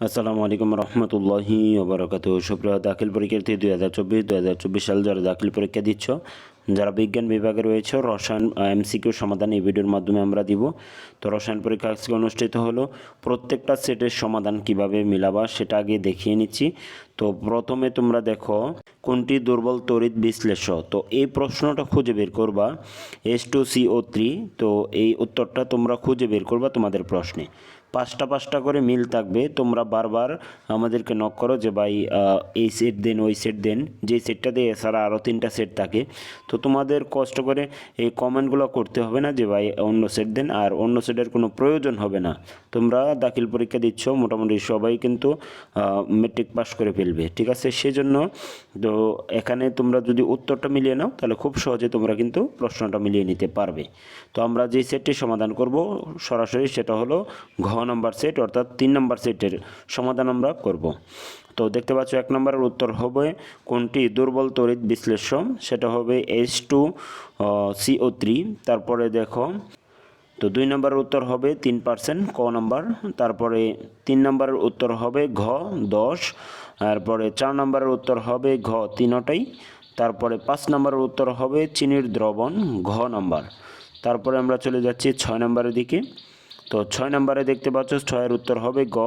আসসালামু আলাইকুম রহমতুল্লাহি ওবরাকাত সুপ্রিয় দাখিল পরীক্ষার্থী, দুই হাজার চব্বিশ, দুই হাজার চব্বিশ সাল যারা দাখিল পরীক্ষা দিচ্ছ, যারা বিজ্ঞান বিভাগে রয়েছে, রসায়ন এমসিকিউ সমাধান এই ভিডিওর মাধ্যমে আমরা দিব। তো রসায়ন পরীক্ষা আজকে অনুষ্ঠিত হলো, প্রত্যেকটা সেটের সমাধান কীভাবে মিলাবা সেটা আগে দেখিয়ে নিচ্ছি। তো প্রথমে তোমরা দেখো, কোনটি দুর্বল তড়িৎ বিশ্লেষ্য? তো এই প্রশ্নটা খুঁজে বের করবা, S two C O three. তো এই উত্তরটা তোমরা খুঁজে বের করবা তোমাদের প্রশ্নে। পাঁচটা পাঁচটা করে মিল থাকবে। তোমরা বারবার আমাদেরকে নক করো যে, ভাই এই সেট দেন, ওই সেট দেন। যে সেটটা দিয়ে, এছাড়া আরও তিনটা সেট থাকে। তো তোমাদের কষ্ট করে এই কমেন্টগুলো করতে হবে না যে, ভাই, অন্য সেট দেন। আর অন্য সেটের কোনো প্রয়োজন হবে না। তোমরা দাখিল পরীক্ষা দিচ্ছ, মোটামুটি সবাই কিন্তু মেট্রিক পাস করে ফেলবে, ঠিক আছে? সেজন্য তো এখানে তোমরা যদি উত্তরটা মিলিয়ে নাও, তাহলে খুব সহজে তোমরা কিন্তু প্রশ্নটা মিলিয়ে নিতে পারবে। তো আমরা যে সেটটি সমাধান করব সরাসরি, সেটা হলো ঘ নম্বর সেট অর্থাৎ তিন নম্বর সেটের সমাধান আমরা করব। তো দেখতে পাচ্ছ এক নম্বরের উত্তর হবে কোনটি? দুর্বল তড়িৎ বিশ্লেষ্য সেটা হবে এইচ টু সিও থ্রি তারপরে দেখো, তো দুই নম্বরের উত্তর হবে তিন পার্সেন্ট, ক নম্বর, তারপরে তিন নম্বরের উত্তর হবে ঘ, দশ, তারপরে চার নম্বরের উত্তর হবে ঘ, তিনটাই, তারপরে পাঁচ নম্বরের উত্তর হবে চিনির দ্রবণ, ঘ নম্বর, তারপরে আমরা চলে যাচ্ছি ছয় নম্বরের দিকে। তো ছয় নম্বরে দেখতে পাচ্ছ, ছয়ের উত্তর হবে গ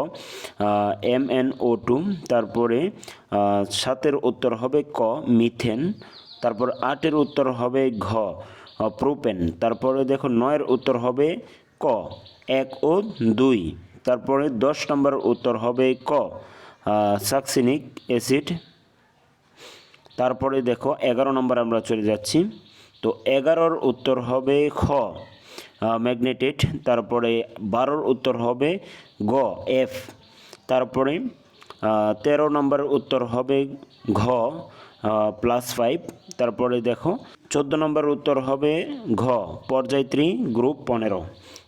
এম এন ও টু, তারপরে সাতের উত্তর হবে ক, মিথেন, তারপর আটের উত্তর হবে ঘ প্রোপেন, তারপরে দেখো নয়ের উত্তর হবে ক, এক ও দুই, তারপরে দশ নম্বর উত্তর হবে ক সাকসিনিক অ্যাসিড, তারপরে দেখো এগারো নম্বর আমরা চলে যাচ্ছি, তো এগারোর উত্তর হবে খ ম্যাগনেটেড তারপরে বারোর উত্তর হবে গ এফ তারপরে তেরো নম্বর উত্তর হবে ঘ প্লাস ফাইভ তারপরে দেখো, চোদ্দ নম্বর উত্তর হবে ঘ, পর্যায়ত্রী গ্রুপ পনেরো।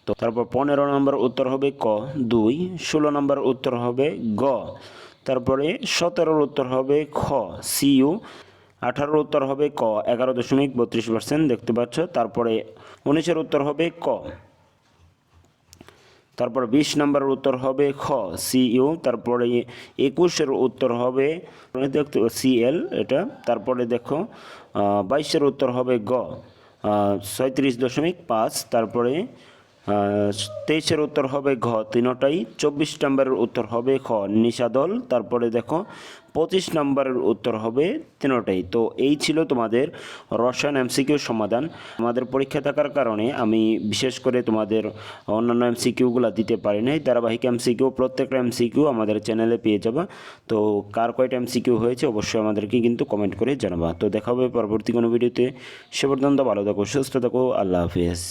তো তারপর পনেরো নম্বর উত্তর হবে ক, দুই, ষোলো নম্বর উত্তর হবে গ তারপরে সতেরোর উত্তর হবে খ সিইউ আঠারোর উত্তর হবে ক, এগারো দশমিক বত্রিশ পার্সেন্ট দেখতে পাচ্ছ? তারপরে উনিশের উত্তর হবে ক। তারপর বিশ নম্বরের উত্তর হবে খ, সিইউ। তারপরে একুশের উত্তর হবে সিএল এটা। তারপরে দেখো বাইশের উত্তর হবে গ ছয়ত্রিশ দশমিক পাঁচ। তারপরে তেইশের উত্তর হবে ঘ, তিনটাই। চব্বিশ নম্বরের উত্তর হবে খ নিশাদল তারপরে দেখো, পঁচিশ নম্বরের উত্তর হবে তিনটাই। তো এই ছিল তোমাদের রসায়ন এমসিকিউ সমাধান। আমাদের পরীক্ষা থাকার কারণে আমি বিশেষ করে তোমাদের অন্যান্য এমসিকিউগুলো দিতে পারি নাই। ধারাবাহিক এমসিকিউ, প্রত্যেকটা এমসিকিউ আমাদের চ্যানেলে পেয়ে যাবা। তো কার কয়টা এমসিকিউ হয়েছে অবশ্যই আমাদেরকে কিন্তু কমেন্ট করে জানাবা। তো দেখা হবে পরবর্তী কোনো ভিডিওতে। সে পর্যন্ত ভালো থাকো, সুস্থ থাকো, আল্লাহ হাফিজ।